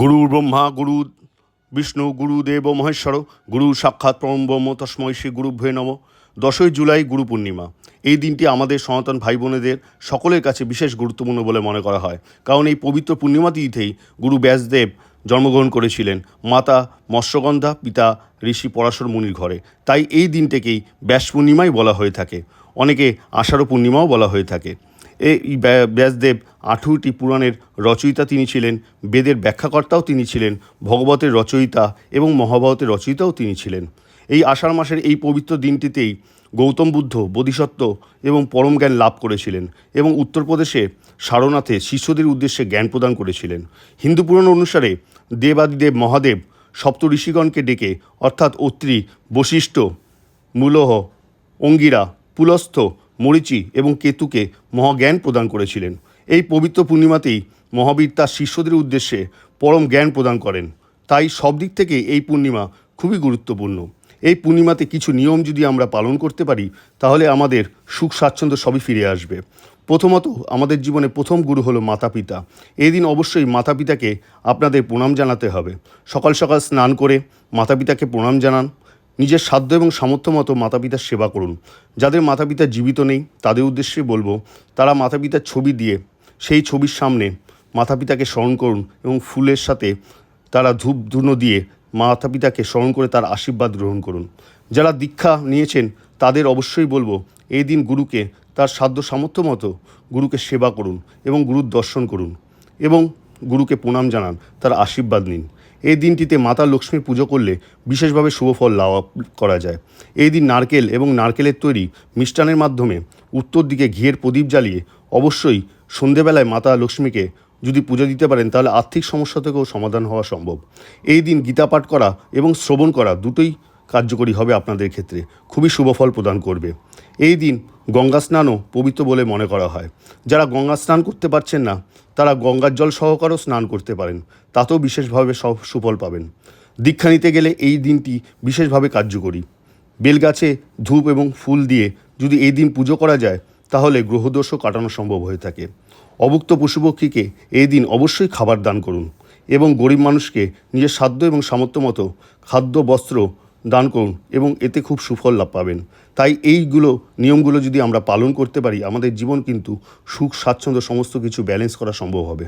গুরু ব্রহ্মা, গুরু বিষ্ণু গুরুদেব মহেশ্বর, গুরু সাক্ষাৎ পরম ব্রহ্ম, তস্মৈ শ্রী গুরু গুরুভ্যে নম। দশই জুলাই গুরু পূর্ণিমা। এই দিনটি আমাদের সনাতন ভাই বোনেদের সকলের কাছে বিশেষ গুরুত্বপূর্ণ বলে মনে করা হয়। কারণ এই পবিত্র পূর্ণিমা তিথিতেই গুরু ব্যাসদেব জন্মগ্রহণ করেছিলেন মাতা মৎস্যগন্ধা, পিতা ঋষি পরাশর মুনির ঘরে। তাই এই দিনটাকেই ব্যাস পূর্ণিমাই বলা হয়ে থাকে। অনেকে আষাঢ় পূর্ণিমাও বলা হয়ে থাকে। এই ব্য- ব্যাসদেব আঠেরোটি পুরাণের রচয়িতা তিনি ছিলেন, বেদের ব্যাখ্যাকর্তাও তিনি ছিলেন, ভগবতের রচয়িতা এবং মহাভারতের রচয়িতাও তিনি ছিলেন। এই আষাঢ় মাসের এই পবিত্র দিনটিতেই গৌতম বুদ্ধ, বোধিসত্ত্ব এবং পরম জ্ঞান লাভ করেছিলেন এবং উত্তরপ্রদেশে সারনাথে শিষ্যদের উদ্দেশ্যে জ্ঞান প্রদান করেছিলেন। হিন্দু পুরাণ অনুসারে দেবাদিদেব মহাদেব সপ্ত ঋষিগণকে ডেকে, অর্থাৎ অত্রি, বশিষ্ঠ, মূলহ, অঙ্গিরা, পুলস্থ মরিচি এবং কেতুকে মহাজ্ঞান প্রদান করেছিলেন। এই পবিত্র পূর্ণিমাতেই মহাবীর তার শিষ্যদের উদ্দেশ্যে পরম জ্ঞান প্রদান করেন। তাই সব দিক থেকে এই পূর্ণিমা খুবই গুরুত্বপূর্ণ। এই পূর্ণিমাতে কিছু নিয়ম যদি আমরা পালন করতে পারি, তাহলে আমাদের সুখ স্বাচ্ছন্দ্য সবই ফিরে আসবে। প্রথমত, আমাদের জীবনে প্রথম গুরু হলো মাতা পিতা এই দিন অবশ্যই মাতা পিতাকে আপনাদের প্রণাম জানাতে হবে। সকাল সকাল স্নান করে মাতা পিতাকে প্রণাম জানান। নিজের সাধ্য এবং সামর্থ্য মতো মাতা পিতার সেবা করুন। যাদের মাতা পিতা জীবিত নেই, তাদের উদ্দেশ্যে বলব, তারা মাতা পিতার ছবি দিয়ে সেই ছবির সামনে মাতা পিতাকে স্মরণ করুন এবং ফুলের সাথে তারা ধূপ ধুনো দিয়ে মাতা পিতাকে স্মরণ করে তার আশীর্বাদ গ্রহণ করুন। যারা দীক্ষা নিয়েছেন, তাদের অবশ্যই বলব, এই দিন গুরুকে তার সাধ্য সামর্থ্য মতো গুরুকে সেবা করুন এবং গুরুর দর্শন করুন এবং গুরুকে প্রণাম জানান, তার আশীর্বাদ নিন। এই দিনটিতে মাতা লক্ষ্মীর পুজো করলে বিশেষভাবে শুভ ফল লাভ করা যায়। এই দিন নারকেল এবং নারকেলের তৈরি মিষ্টানের মাধ্যমে উত্তর দিকে ঘিয়ের প্রদীপ জ্বালিয়ে অবশ্যই সন্ধেবেলায় মাতা লক্ষ্মীকে যদি পুজো দিতে পারেন, তাহলে আর্থিক সমস্যা থেকেও সমাধান হওয়া সম্ভব। এই দিন গীতা পাঠ করা এবং শ্রবণ করা দুটোই কার্যকরী হবে আপনাদের ক্ষেত্রে। খুবই শুভ ফল প্রদান করবে। এই দিন গঙ্গা স্নানও পবিত্র বলে মনে করা হয়। যারা গঙ্গা স্নান করতে পারছেন না, তারা গঙ্গার জল সহকারেও স্নান করতে পারেন। তাতেও বিশেষভাবে সুফল পাবেন। দীক্ষা নিতে গেলে এই দিনটি বিশেষভাবে কার্যকরী। বেলগাছে ধূপ এবং ফুল দিয়ে যদি এই দিন পুজো করা যায়, তাহলে গ্রহদোষও কাটানো সম্ভব হয়ে থাকে। অভুক্ত পশুপক্ষীকে এই দিন অবশ্যই খাবার দান করুন এবং গরিব মানুষকে নিজের সাধ্য এবং সামর্থ্য মতো খাদ্য, বস্ত্র দান করুন এবং এতে খুব সুফল লাভ পাবেন। তাই এইগুলো, নিয়মগুলো যদি আমরা পালন করতে পারি, আমাদের জীবন কিন্তু সুখ, স্বাচ্ছন্দ্য, সমস্ত কিছু ব্যালেন্স করা সম্ভব হবে।